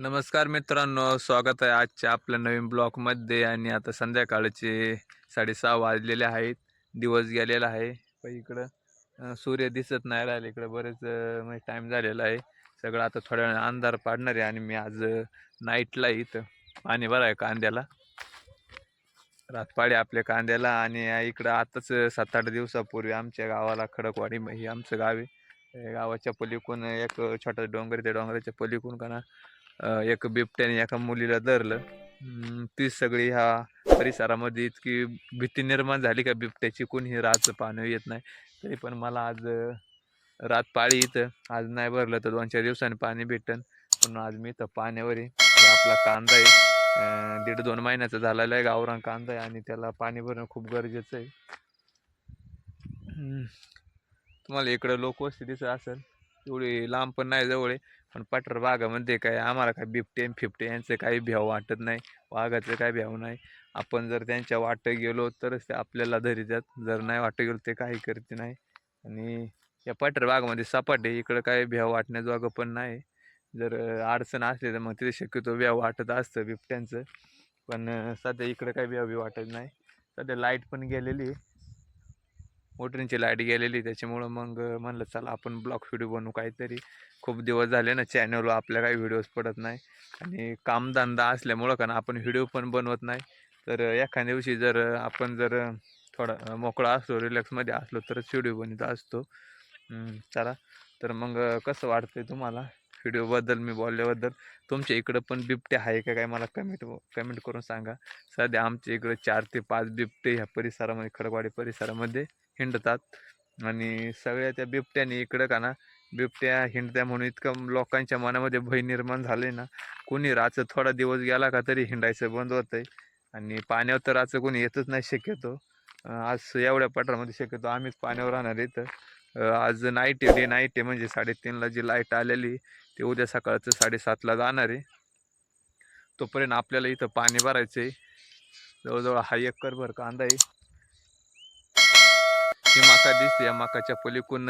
नमस्कार मित्रांनो स्वागत आहे आजच्या आपल्या नवीन ब्लॉकमध्ये आणि आता संध्याकाळचे साडेसहा वाजलेले आहेत दिवस गेलेला आहे. पण इकडं सूर्य दिसत नाही राहिले इकडं बरेच म्हणजे टाईम झालेला आहे. सगळं आता थोड्या वेळा अंधार पाडणार आहे आणि मी आज नाईटला इथं. पाणी बरं आहे कांद्याला. रातपाडी आपल्या कांद्याला आणि इकडं आताच सात आठ दिवसापूर्वी आमच्या गावाला खडकवाडी हे आमचं गाव आहे. गावाच्या पलीकून एक छोटा डोंगर आहे, त्या डोंगराच्या पलीकून का ना एक बिबट्याने एका मुलीला धरलं. ती सगळी ह्या परिसरामध्ये इतकी भीती निर्माण झाली का बिबट्याची कोणीही रातचं पाणी येत नाही. तरी पण मला आज रात पाळी इथं. आज नाही भरलं तर दोन चार दिवसांनी पाणी भेटन. पण आज मी इथं पाण्यावर आहे आपला कांदा आहे. दीड दोन महिन्याचा झालेला आहे गावरान कांदा आहे आणि त्याला पाणी भरणं खूप गरजेचं आहे. तुम्हाला इकडं लोकवस्ती दिसत असेल. एवढी लांब पण नाही जवळ आहे. पण पठार भागामध्ये काय आम्हाला काय बिबटे आणि यांचं काही भ्याव वाटत नाही. वाघाचं काय भ्याव नाही. आपण जर त्यांच्या वाटं गेलो तरच ते आपल्याला धरितात जर नाही वाटं गेलो ते काही करते नाही. आणि या पठार भागामध्ये सपाट आहे. इकडं काही भ्याव वाटण्याजोगं पण नाही. जर अडचण असली तर मग तिथे शक्यतो भ्याव वाटत असतं बिबट्यांचं. पण सध्या इकडं काही भ्याव वाटत नाही. सध्या लाइट पण गेलेली आहे. मोटरींची लाइट गेलेली त्याच्यामुळं मग म्हणलं चला आपण ब्लॉग व्हिडिओ बनवू काहीतरी. खूप दिवस झाले ना चॅनलवर आपल्या काही व्हिडिओज पडत नाही. आणि कामधंदा असल्यामुळं का ना आपण व्हिडिओ पण बनवत नाही. तर एखाद्या दिवशी जर आपण जर थोडा मोकळा असलो रिलॅक्समध्ये असलो तरच व्हिडिओ बनवत असतो. चला. तर मग कसं वाटतंय तुम्हाला व्हिडिओबद्दल मी बोलल्याबद्दल? तुमच्या इकडं पण बिबटे आहे का काय मला कमेंट कमेंट करून सांगा. सध्या आमच्या इकडं चार ते पाच बिबटे ह्या परिसरामध्ये खडकवाडी परिसरामध्ये. हिंडतात. आणि सगळ्या त्या बिबट्याने इकडं का ना बिबट्या हिंडत्या म्हणून इतकं लोकांच्या मनामध्ये भय निर्माण झाले ना कोणी राचं थोडा दिवस गेला का तरी हिंडायचं बंद होतंय. आणि पाण्यावर तर राचं कोणी येतच नाही शक्यतो. आज एवढ्या पठारामध्ये शक्यतो आम्हीच पाण्यावर राहणार इथं आज नाईट आहे डे नाईट आहे म्हणजे साडेतीनला जी लाइट आलेली ते उद्या सकाळचं साडेसातला जाणार आहे. तोपर्यंत आपल्याला इथं पाणी भरायचं आहे जवळजवळ हा एकर भर कांदा आहे. ही माका दिसते या माकाच्या पलीकून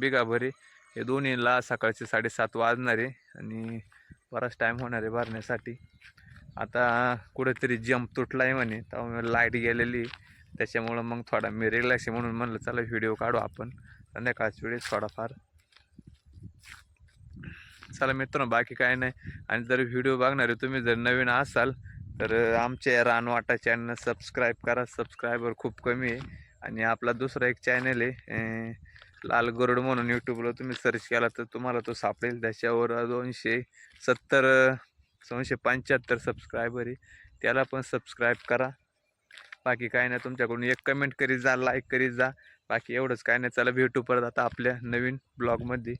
बिगाभरी हे दोन्हीला सकाळचे साडेसात वाजणार आहे आणि बराच टाईम होणार आहे भरण्यासाठी. आता कुठेतरी जंप तुटला आहे म्हणे तेव्हा लाइट गेलेली त्याच्यामुळं मग थोडा मी रिलॅक्स आहे म्हणून म्हणलं चला व्हिडिओ काढू आपण. संध्याकाळच्या वेळेस थोडाफार. चला मित्रांनो बाकी काय नाही. आणि जर व्हिडिओ बघणारे तुम्ही जर नवीन असाल तर आमच्या रानवाटा चॅनल सबस्क्राईब करा. सबस्क्रायबर खूप कमी आहे. आणि आपला दुसरा एक चॅनल आहे लाल गरुड म्हणून यूट्यूबला तुम्ही सर्च केला तर तुम्हाला तो सापडेल. त्याच्यावर दोनशे सत्तर दोनशे पंच्याहत्तर सबस्क्रायबर आहे. त्याला पण सबस्क्राईब करा. बाकी काय नाही तुमच्याकडून एक कमेंट करीत जा लाईक करीत जा. बाकी एवढंच काय नाही. चला भेटू परत आता आपल्या नवीन ब्लॉगमध्ये